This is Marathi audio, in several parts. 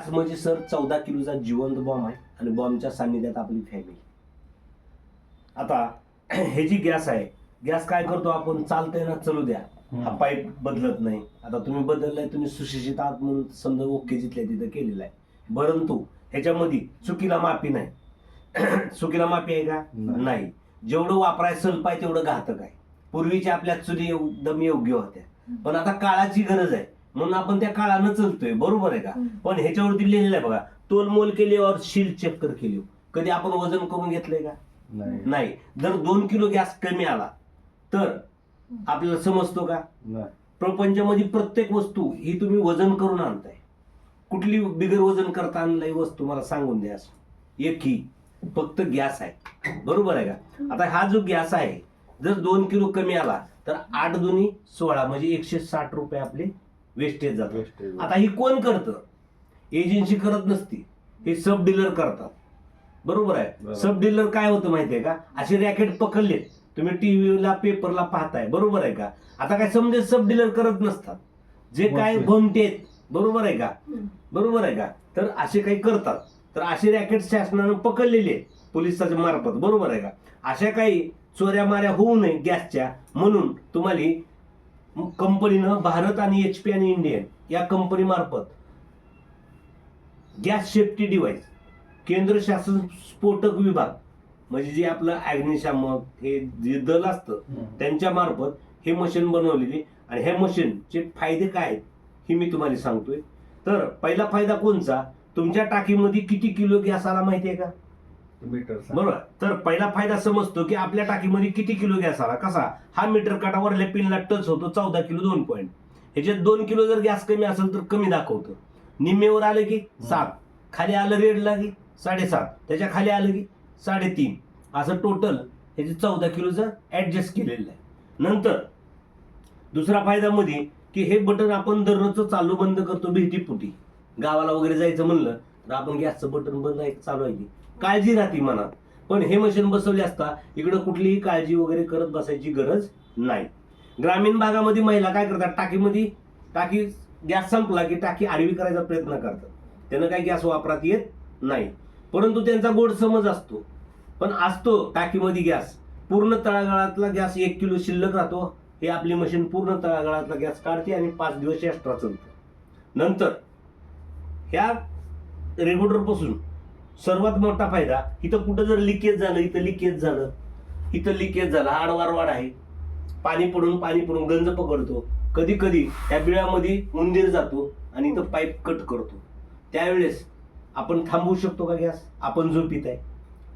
गॅस म्हणजे सर चौदा किलोचा जिवंत बॉम्ब आहे आणि बॉम्बच्या सान्निध्यात आपली फॅमिली आता हे जी गॅस आहे गॅस काय करतो आपण? चालतंय ना चलू द्या. हा पाईप बदलत नाही. आता तुम्ही बदललाय तुम्ही सुशिक्षित आहात म्हणून समजा ओके जिथल्या तिथं केलेला आहे. परंतु ह्याच्यामध्ये चुकीला माफी नाही. चुकीला माफी आहे का? नाही. जेवढं वापरायचं सल्प आहे तेवढं घातक आहे. पूर्वीच्या आपल्या चुली एकदम योग्य होत्या. पण आता काळाची गरज आहे. म्हणून आपण त्या काळानं चलतोय बरोबर आहे का? पण ह्याच्यावरती लिहिलेलं आहे बघा तोलमोल केली और शील चक्कर केली. कधी आपण वजन करून घेतलंय का? नाही. नाही. जर दोन किलो गॅस कमी आला तर आपल्याला समजतो का? प्रपंचामध्ये प्रत्येक वस्तू ही तुम्ही वजन करून आणताय. कुठली बिगर वजन करता आणलाय वस्तू मला सांगून द्या एक ही. फक्त गॅस आहे. बरोबर आहे का? आता हा जो गॅस आहे जर दोन किलो कमी आला तर आठ दोन्ही सोळा म्हणजे एकशे साठ रुपये आपले वेस्टेज Wastage. आता ही कोण करतं? एजन्सी करत नसती. हे सब डीलर करतात. बरोबर आहे. सब डीलर काय होतं माहितीये का? असे रॅकेट पकडले तुम्ही टीव्हीला पेपरला पाहताय. बरोबर आहे का? आता काय समजे सब डीलर करत नसतात. जे काय. भमते बरोबर आहे का? बरोबर आहे का? तर असे काही करतात. तर असे रॅकेट शासनानं पकडलेले आहेत पोलिसाच्या मार्फत. बरोबर आहे का? अशा काही चोऱ्या माऱ्या होऊ नये गॅसच्या. म्हणून तुम्हाला कंपनीनं भारत आणि एच पी आणि इंडियन या कंपनी मार्फत गॅस सेफ्टी डिव्हाइस केंद्र शासन स्फोटक विभाग म्हणजे जे आपलं अग्निशामक हे जे दल असतं त्यांच्या मार्फत हे मशीन बनवलेली. आणि हे मशीनचे फायदे काय आहेत हे मी तुम्हाला सांगतोय. तर पहिला फायदा कोणचा? तुमच्या टाकीमध्ये किती किलो गॅस आला माहितीये का? मीटर बरोबर. तर पहिला फायदा समजतो की आपल्या टाकीमध्ये किती किलो गॅस आला? कसा? हा मीटर काटावरल्या पिनला टच होतो चौदा किलो दोन पॉईंट ह्याच्यात दोन किलो जर गॅस कमी असेल तर कमी दाखवतं. निम्मेवर आलं की सात. खाली आलं रेडला की साडेसात. त्याच्याखाली आलं की साडेतीन. असं टोटल ह्याचे चौदा किलोचं ऍडजस्ट केलेलं आहे. नंतर दुसरा फायदा मध्ये की हे बटन आपण दररोजचं चालू बंद करतो भेटीपुटी. गावाला वगैरे जायचं म्हणलं तर आपण गॅसचं बटन बंद आहे चालू आहे की काळजी राहते मनात. पण हे मशीन बसवले असता इकडं कुठलीही काळजी वगैरे करत बसायची गरज नाही. ग्रामीण भागामध्ये महिला काय करतात? टाकीमध्ये टाकी गॅस संपला की टाकी आडवी करायचा प्रयत्न करतात. त्यानं काही गॅस वापरात येत नाही. परंतु त्यांचा गोड समज असतो. पण असतो टाकीमध्ये गॅस. पूर्ण तळागाळातला गॅस एक किलो शिल्लक राहतो. हे आपली मशीन पूर्ण तळागाळातला गॅस काढते आणि पाच दिवस एक्स्ट्रा चालतं. नंतर ह्या रेग्युलेटर सर्वात मोठा फायदा इथं कुठं जर लिकेज झालं इथं लिकेज झालं इथं लिकेज झालं आडवार वाढ आहे. पाणी पडून पाणी पडून गंज पकडतो. कधी कधी त्या बिळामध्ये उंदीर जातो आणि इथं पाईप कट करतो. त्यावेळेस आपण थांबवू शकतो का गॅस? आपण झोपीत आहे.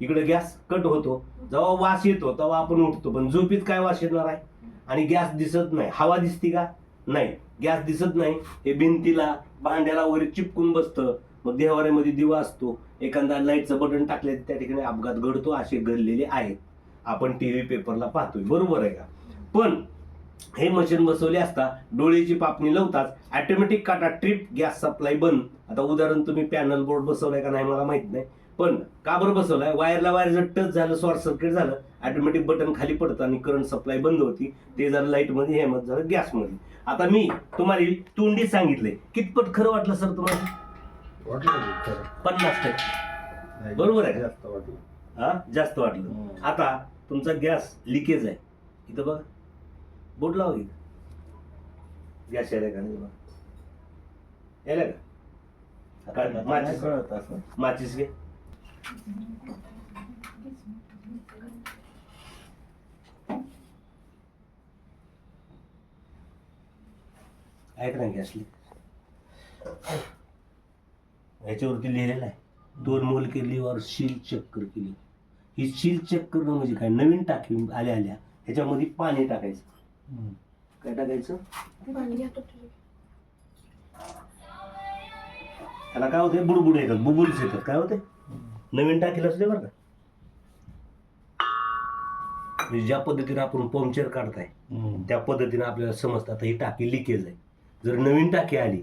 इकडे गॅस कट होतो. जेव्हा वास येतो तेव्हा आपण उठतो. पण झोपीत काय वास येणार आहे? आणि गॅस दिसत नाही. हवा दिसते का? नाही. गॅस दिसत नाही. हे भिंतीला भांड्याला वगैरे चिपकून बसतं. मग देवाऱ्यामध्ये दिवा असतो. एखादा लाईटचं बटन टाकले त्या ठिकाणी अपघात घडतो असे घडलेले आहेत. आपण टीव्ही पेपरला पाहतोय. बरोबर आहे का? पण हे मशीन बसवले असता डोळ्याची पापणी लावताच ऑटोमॅटिक काटा ट्रिप गॅस सप्लाय बंद. आता उदाहरण तुम्ही पॅनल बोर्ड बसवलाय का नाही मला माहीत नाही. पण का बरं बसवलाय? वायरला वायर जर टच झालं शॉर्ट सर्किट झालं ऑटोमॅटिक बटन खाली पडतं आणि करंट सप्लाय बंद होती. ते झालं लाइटमध्ये हे मत झालं गॅसमध्ये. आता मी तुम्हाला तोंडी सांगितले कितपत खरं वाटलं सर तुम्हाला? वाटलं? पन्नास टक्के. नाही, बरोबर आहे. जास्त वाटलं. हा? जास्त वाटलं. हम्म. आता तुमचा गॅस लिकेज आहे. इथं बघा. बोट लावा इथं. गॅस यायला का नाही? बघा यायला का? काय नाही माचीस. माचीस घे. ऐक ना गॅस ह्याच्यावरती लिहिलेलं आहे. दोन मोल केली और शील चक्कर केली. ही शील चेक करणं म्हणजे काय? नवीन टाकी आल्या आल्या ह्याच्यामध्ये पाणी टाकायचं. काय टाकायचं? त्याला काय होते बुडबुड येतात बुबुल्स येतात. काय होते नवीन टाकीला असले बरं का. म्हणजे ज्या पद्धतीने आपण पंक्चर काढताय. त्या पद्धतीने आपल्याला समजतं. आता ही टाकी लिकेज आहे. जर नवीन टाकी आली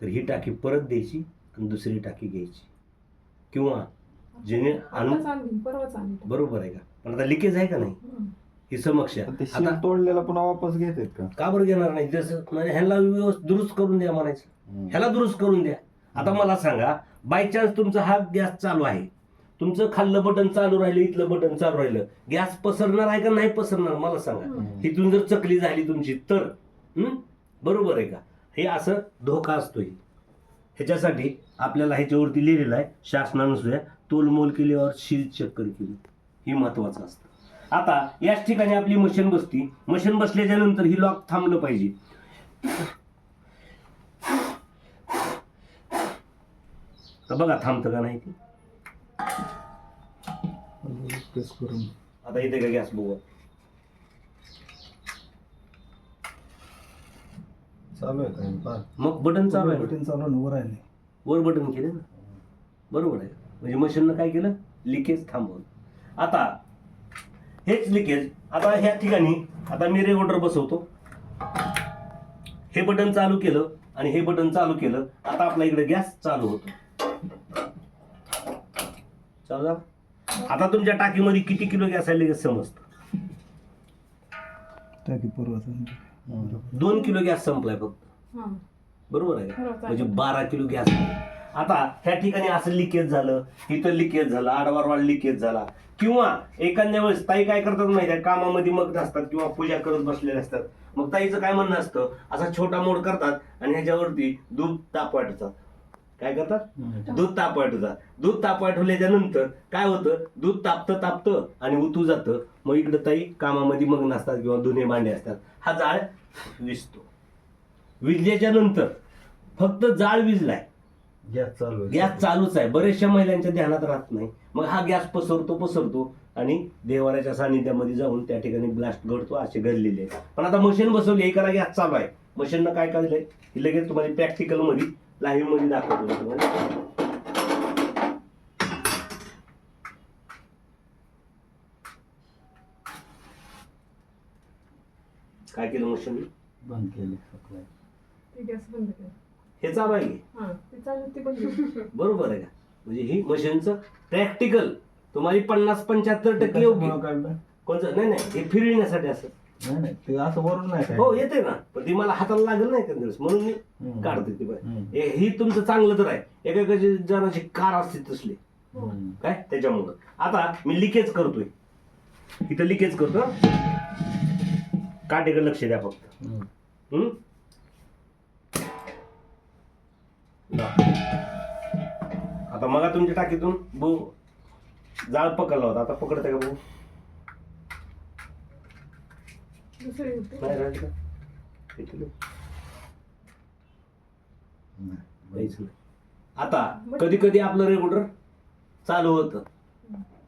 तर ही टाकी परत द्यायची आणि दुसरी टाकी घ्यायची. किंवा जेणे आणून आताच आणली परवाच आणली बरोबर आहे का? पण आता लिकेज आहे का नाही? हम्म. ही समस्या पण ते शील आता तोडलेला पुन्हा वापस घेतात का? का बरं घेणार नाही? जसं म्हणजे ह्याला व्यवस्थित दुरुस्त करून द्या म्हणायचं. हम्म. ह्याला दुरुस्त करून द्या. आता मला सांगा बाय चान्स तुमचा हा गॅस चालू आहे. तुमचं खाल्लं बटन चालू राहिलं इथलं बटन चालू राहिलं. गॅस पसरणार आहे का नाही पसरणार मला सांगा. हम्म. इथून जर चकली झाली तुमची तर. हं? बरोबर आहे का? हे असं धोका असतो ही. ह्याच्यासाठी आपल्याला ह्याच्यावरती लिहिलेलं आहे शासनानं सुद्धा तोलमोल केल्यावर शील चक्कर केली. ही महत्वाचं असतं. आता याच ठिकाणी आपली मशीन बसती. मशीन बसल्याच्या नंतर ही लॉक थांबलं पाहिजे. तर बघा थांबतं का नाही ते? आता इथे का गॅस बघू चालू आहे काय पहा. मग बटन चालू आहे. बटन चालू वर आहे. वर बटन केलं ना बरोबर आहे म्हणजे मशीननं काय केलं लिकेज थांबवलं आता हेच लिकेज आता ह्या ठिकाणी आता मी रेगुलेटर बसवतो हे बटन चालू केलं आणि हे बटन चालू केलं आता आपल्या इकडे गॅस चालू होतो चालू झाला? आता तुमच्या टाकीमध्ये किती किलो गॅस आहे लगेच समजतं टाकी पूर्वाचा. दोन किलो गॅस संपलाय फक्त. हं. बरोबर आहे. म्हणजे बारा किलो गॅस. आता ह्या ठिकाणी असं लिकेज झालं इथं लिकेज झालं आडवारवाड लिकेज झाला. किंवा एखाद्या वेळेस ताई काय करतात माहिती आहे? कामामध्ये मग्न असतात किंवा पूजा करत बसलेले असतात. मग ताईचं काय म्हणणं असतं? असा छोटा मोड करतात आणि ह्याच्यावरती दूध तापवाटतात काय करतात. दूध तापवाटतात दूध तापवाटल्याच्या नंतर काय होतं? दूध तापतं तापतं आणि उतू जातं. मग इकडं ताई कामामध्ये मग्न असतात किंवा दोन्ही भांडे असतात. हा जाळ विजतो. विजल्याच्या नंतर फक्त जाळ विजलाय. गॅस चालू गॅस चालूच आहे. बऱ्याचशा महिलांच्या ध्यानात राहत नाही. मग हा गॅस पसरतो पसरतो आणि देवाऱ्याच्या सानिध्यामध्ये जाऊन त्या ठिकाणी ब्लास्ट घडतो असे घडलेले आहे पण आता मशीन बसवली एकाला गॅस चालू आहे. मशीननं काय काढलंय? लगेच तुम्हाला प्रॅक्टिकलमध्ये लाईव्हमध्ये दाखवतो मी तुम्हाला. काय केलं मशीन बंद केले. गॅस बंद कर हे चालू आहे की? हा ती चालू ती बंद कर. बरोबर आहे का? म्हणजे ही मशीनचं प्रॅक्टिकल तुम्हाला पन्नास पंच्याहत्तर टक्के योग्य. कोणतं नाही नाही हे फिरविण्यासाठी असं. नाही नाही ते असं वरून नाही काय हो येते ना पण ती मला हाताला लागेल नाही का दिवस म्हणून मी हम्म. काढते ती बाय हम्म. हे ही तुमचं चांगलं तर आहे एकेकाची जणाची कार असते तसली हम्म. काय त्याच्यामुळं आता मी लिकेज करतोय इथं लिकेज करतो हं. काटेकडे लक्ष द्या फक्त हम्म. ला. आता मग तुमच्या टाकीतून बो जाळ पकडला होता आता पकडते का भाऊ नाही आता कधी कधी आपलं रेग्युलर चालू होतं.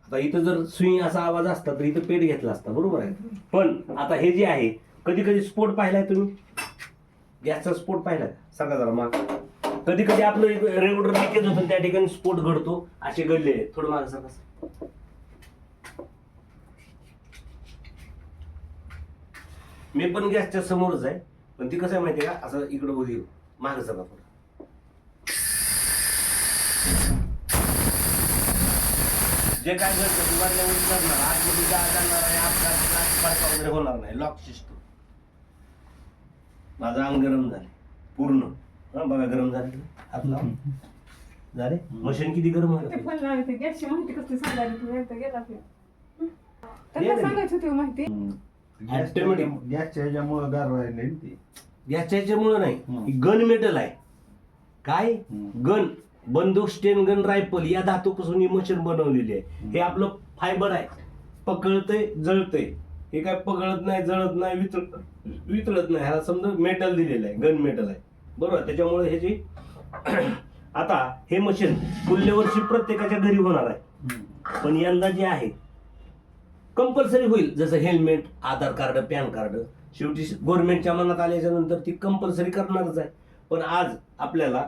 आता इथं जर स्विंग असा आवाज असता तर इथं पेट घेतला असता बरोबर आहे. पण आता हे जे आहे कधी कधी स्फोट पाहिलाय तुम्ही? गॅसचा स्फोट पाहिलाय? सांगा जरा मग. कधी कधी आपलं रेग्युलर लिकेज होतं त्या ठिकाणी स्फोट घडतो असे घडले. थोडं मागं सांगा. मी पण गॅसच्या समोरच आहे पण ती कसं आहे माहितीये का? असं इकडं उभी मागं सगळं थोडं जे काय घडतं ते वरल्यावरती करणार. आतमध्ये जाळ जाणार आहे अपघात वगैरे होणार नाही. लॉक सिस्टम माझं अंग गरम झाले. पूर्ण. हा बघा गरम झाले हात लावा. झाले? मशीन किती गरम ते होतं. ते गॅसची माहिती कसली सांगायला तुम्ही एकदा गेला त्यांना. सांगायची होती माहिती. Automatic. गॅसच्या ह्याच्यामुळं गार राहिले ना ते. गॅसच्या ह्याच्यामुळं नाही. हम्म. गन मेटल आहे. काय? हम्म. गन. बंदूक स्टेन गन रायफल या धातूपासून ही मशीन बनवलेली आहे. हे आपलं फायबर आहे. पकळतंय जळतंय. हे काय पकळत नाही जळत नाही वितळ वितळत नाही. ह्याला समजा मेटल दिलेलं आहे. गन मेटल आहे. बरोबर? त्याच्यामुळे ह्याची आता हे मशीन पुढल्या वर्षी प्रत्येकाच्या घरी होणार आहे. हम्म. पण यंदा जे आहे कंपल्सरी होईल. जसं helmet Aadhaar card PAN card शेवटी गव्हर्नमेंटच्या मनात आल्याच्यानंतर ती कंपल्सरी करणारच आहे. पण आज आपल्याला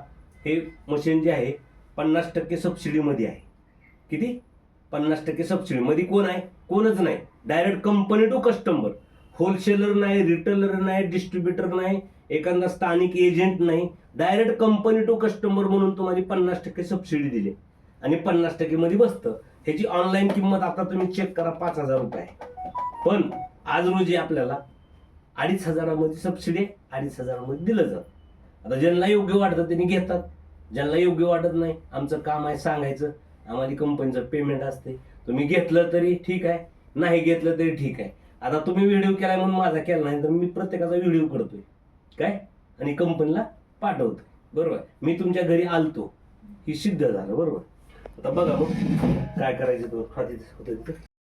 हे मशीन जे आहे पन्नास टक्के सबसिडीमध्ये आहे. किती? पन्नास टक्के सबसिडीमध्ये कोण आहे? कोणच नाही. Direct company to customer wholesaler नाही रिटेलर नाही डिस्ट्रीब्युटर नाही एखादा स्थानिक एजंट नाही. डायरेक्ट कंपनी टू कस्टमर म्हणून तुम्हाला पन्नास टक्के सबसिडी दिली. आणि पन्नास टक्केमध्ये बसतं. ह्याची ऑनलाईन किंमत आता तुम्ही चेक करा पाच हजार रुपये पण आज रोजी आपल्याला अडीच हजारामध्ये सबसिडी अडीच हजारामध्ये दिलं जातं. आता ज्यांना योग्य वाटतं त्यांनी घेतात. ज्यांना योग्य वाटत नाही आमचं काम आहे सांगायचं. आम्हाला कंपनीचं पेमेंट असते तुम्ही घेतलं तरी ठीक आहे. नाही घेतलं तरी ठीक आहे. आता तुम्ही व्हिडिओ केलाय म्हणून माझा केला नाही तर मी प्रत्येकाचा व्हिडिओ करतोय. काय? आणि कंपनीला पाठवतो बरोबर? मी तुमच्या घरी आलतो. ही सिद्ध झालं बरोबर? आता बघा मग काय करायचं तो हा होतं तिथे